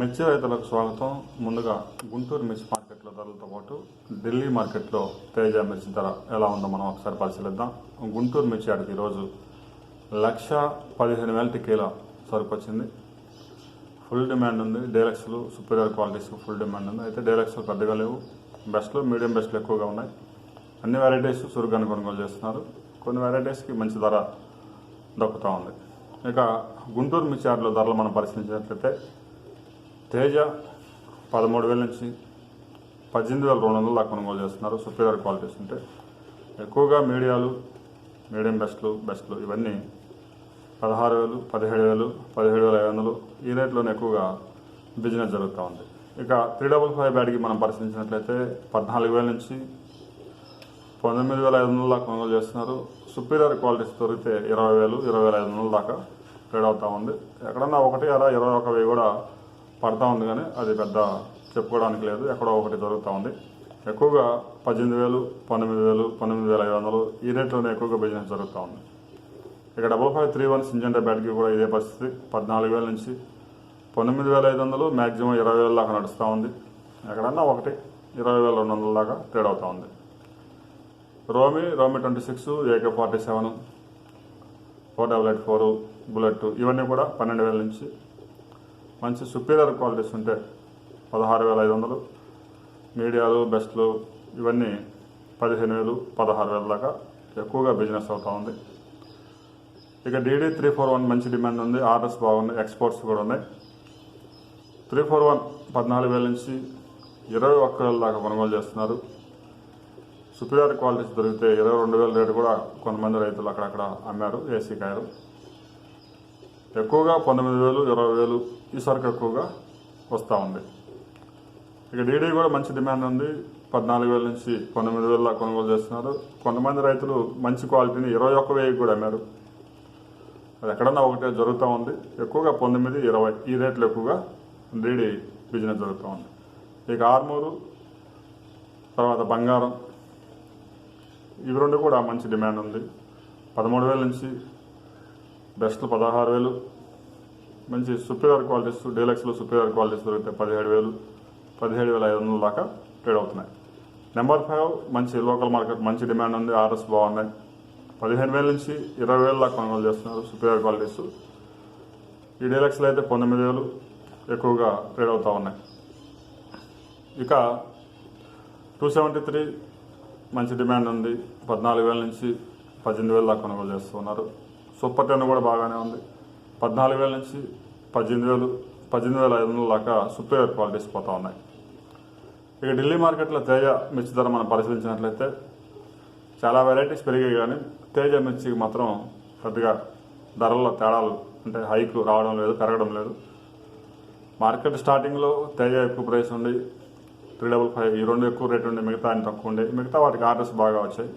మిర్చి రైతులకు స్వాగతం. ముందుగా గుంటూరు మిర్చి మార్కెట్లో ధరలతో పాటు ఢిల్లీ మార్కెట్లో తేజ మిర్చి ధర ఎలా ఉందో మనం ఒకసారి పరిశీలిద్దాం. గుంటూరు మిర్చి ఆడికి ఈరోజు లక్ష పదిహేను వేల టిక్కీల సరుకు వచ్చింది. ఫుల్ డిమాండ్ ఉంది. డేలక్స్లు సుపీరియర్ క్వాలిటీస్ ఫుల్ డిమాండ్ ఉంది. అయితే డేలక్స్లు పెద్దగా లేవు. బెస్ట్లు మీడియం బెస్ట్లు ఎక్కువగా ఉన్నాయి. అన్ని వెరైటీస్ చురుగ్గాను కొనుగోలు చేస్తున్నారు. కొన్ని వెరైటీస్కి మంచి ధర దక్కుతూ ఉంది. ఇక గుంటూరు మిర్చి ఆటలో ధరలు మనం పరిశీలించినట్లయితే తేజ పదమూడు వేల నుంచి పద్దెనిమిది వేల రెండు వందల దాకా కొనుగోలు చేస్తున్నారు. సుపీరియర్ క్వాలిటీస్ ఉంటే ఎక్కువగా మీడియాలు మీడియం బెస్ట్లు బెస్ట్లు ఇవన్నీ పదహారు వేలు పదిహేడు వేలు పదిహేడు వేల ఐదు వందలు ఈ రేట్లోనే ఎక్కువగా బిజినెస్ జరుగుతూ ఉంది. ఇక త్రీ డబుల్ ఫైవ్ బ్యాడ్కి మనం పరిశీలించినట్లయితే పద్నాలుగు వేల నుంచి పంతొమ్మిది వేల ఐదు వందల దాకా కొనుగోలు చేస్తున్నారు. సుపీరియర్ క్వాలిటీస్ దొరికితే ఇరవై వేలు ఇరవై వేల ఐదు వందల దాకా ట్రేడ్ అవుతూ ఉంది. ఎక్కడన్నా ఒకటి అలా ఇరవై ఒక వెయ్యి కూడా పడతా ఉంది కానీ అది పెద్ద చెప్పుకోవడానికి లేదు. ఎక్కడో ఒకటి జరుగుతూ ఉంది. ఎక్కువగా పద్దెనిమిది వేలు పంతొమ్మిది వేలు పంతొమ్మిది వేల ఐదు వందలు ఈ రేట్లోనే ఎక్కువగా బిజినెస్ జరుగుతూ ఉంది. ఇక డబల్ ఫైవ్ త్రీ వన్ సింజెండా బ్యాట్కి కూడా ఇదే పరిస్థితి. పద్నాలుగు వేల నుంచి పంతొమ్మిది వేల ఐదు వందలు మ్యాక్సిమం ఇరవై వేల దాకా నడుస్తూ ఉంది. ఎక్కడన్నా ఒకటి ఇరవై వేల రెండు వందల దాకా ట్రేడ్ అవుతూ ఉంది. రోమి రోమి twenty six AK forty seven four double eight four bullet ఇవన్నీ కూడా పన్నెండు వేల నుంచి మంచి సుపీరియర్ క్వాలిటీస్ ఉంటే పదహారు వేల ఐదు వందలు మీడియాలు బెస్ట్లు ఇవన్నీ పదిహేను వేలు పదహారు వేల దాకా ఎక్కువగా బిజినెస్ అవుతూ ఉంది. ఇక డీడీ త్రీ ఫోర్ వన్ మంచి డిమాండ్ ఉంది ఆర్డర్స్ బాగున్నాయి ఎక్స్పోర్ట్స్ కూడా ఉన్నాయి. త్రీ ఫోర్ వన్ పద్నాలుగు వేల నుంచి ఇరవై ఒక్క వేల దాకా కొనుగోలు చేస్తున్నారు. సుపీరియర్ క్వాలిటీస్ దొరికితే ఇరవై రెండు వేల రేటు కూడా కొంతమంది రైతులు అక్కడక్కడ అమ్మారు ఏసీ కాయలు. ఎక్కువగా పంతొమ్మిది వేలు ఇరవై వేలు ఈ సరుకు ఎక్కువగా వస్తూ ఉంది. ఇక డీడీ కూడా మంచి డిమాండ్ ఉంది. పద్నాలుగు వేల నుంచి పంతొమ్మిది వేల కొనుగోలు చేస్తున్నారు. కొంతమంది రైతులు మంచి క్వాలిటీని ఇరవై ఒక్క వెయ్యి కూడా అమ్మారు. అది ఎక్కడన్నా ఒకటే జరుగుతూ ఉంది. ఎక్కువగా పంతొమ్మిది ఇరవై ఈ రేట్లు ఎక్కువగా డీడీ బిజినెస్ జరుగుతూ ఉంది. ఇక ఆర్మూరు తర్వాత బంగారం ఇవి రెండు కూడా మంచి డిమాండ్ ఉంది. పదమూడు వేల నుంచి బెస్ట్లు పదహారు వేలు మంచి సుపీరియర్ క్వాలిటీస్ డీలక్స్లో సుపీరియర్ క్వాలిటీస్ దొరికితే పదిహేడు వేలు పదిహేడు వేల ఐదు వందల దాకా ట్రేడ్ అవుతున్నాయి. నెంబర్ ఫైవ్ మంచి లోకల్ మార్కెట్ మంచి డిమాండ్ ఉంది ఆర్డర్స్ బాగున్నాయి. పదిహేను వేల నుంచి ఇరవై వేల దాకా కొనుగోలు చేస్తున్నారు సుపీరియర్ క్వాలిటీస్. ఈ డీలక్స్లో అయితే పంతొమ్మిది వేలు ఎక్కువగా ట్రేడ్ అవుతూ ఉన్నాయి. ఇక టూ సెవెంటీ త్రీ మంచి డిమాండ్ ఉంది పద్నాలుగు వేల నుంచి పద్దెనిమిది వేల దాకా కొనుగోలు చేస్తున్నారు. సూపర్ టెన్ కూడా బాగానే ఉంది. పద్నాలుగు వేల నుంచి పద్దెనిమిది వేలు పద్దెనిమిది వేల ఐదు వందల దాకా సుపీరియర్ క్వాలిటీస్ పోతూ ఉన్నాయి. ఇక ఢిల్లీ మార్కెట్లో తేజ మిర్చి ధర మనం పరిశీలించినట్లయితే చాలా వెరైటీస్ పెరిగాయి కానీ తేజ మిర్చికి మాత్రం పెద్దగా ధరల్లో తేడాలు అంటే హైక్ రావడం లేదు పెరగడం లేదు. మార్కెట్ స్టార్టింగ్లో తేజ ఎక్కువ ప్రైస్ ఉంది త్రీ డబుల్ ఫైవ్ ఈ రెండు ఎక్కువ రేట్ ఉండే మిగతా అని తక్కువ ఉండే. మిగతా వాటికి ఆర్డర్స్ బాగా వచ్చాయి.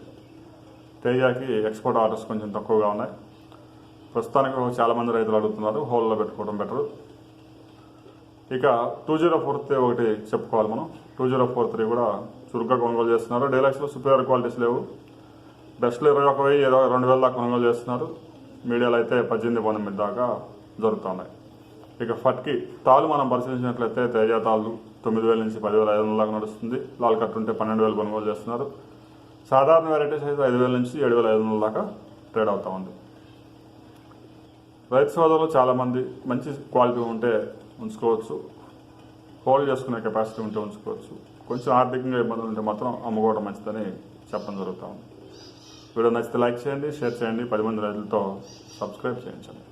తేజాకి ఎక్స్పోర్ట్ ఆర్డర్స్ కొంచెం తక్కువగా ఉన్నాయి. ప్రస్తుతానికి చాలామంది రైతులు అడుగుతున్నారు హోల్లో పెట్టుకోవడం బెటర్. ఇక టూ జీరో ఫోర్ త్రీ ఒకటి చెప్పుకోవాలి మనం. టూ జీరో ఫోర్ త్రీ కూడా చురుగ్గా కొనుగోలు చేస్తున్నారు. డైలాక్స్లో సుపీరియర్ క్వాలిటీస్ లేవు. బెస్ట్లో ఇరవై ఒక వెయ్యి ఇరవై రెండు వేల దాకా కొనుగోలు చేస్తున్నారు. మీడియాలో అయితే పద్దెనిమిది పంతొమ్మిది దాకా జరుగుతున్నాయి. ఇక ఫట్కి తాలు మనం పరిశీలించినట్లయితే తేజ తాళ్ళు తొమ్మిది వేల నుంచి పదివేల ఐదు వందల దాకా నడుస్తుంది. లాల్ కట్ ఉంటే పన్నెండు వేలు కొనుగోలు చేస్తున్నారు. సాధారణ వెరైటీస్ అయితే ఐదు వేల నుంచి ఏడు వేల ఐదు వందల దాకా ట్రేడ్ అవుతా ఉంది. రైతు సోదరులు చాలామంది మంచి క్వాలిటీ ఉంటే ఉంచుకోవచ్చు. హోల్డ్ చేసుకునే కెపాసిటీ ఉంటే ఉంచుకోవచ్చు. కొంచెం ఆర్థికంగా ఇబ్బందులు ఉంటే మాత్రం అమ్ముకోవడం మంచిదని చెప్పడం జరుగుతూ ఉంది. వీడియో నచ్చితే లైక్ చేయండి షేర్ చేయండి. పది మంది రైతులతో సబ్స్క్రైబ్ చేయించండి.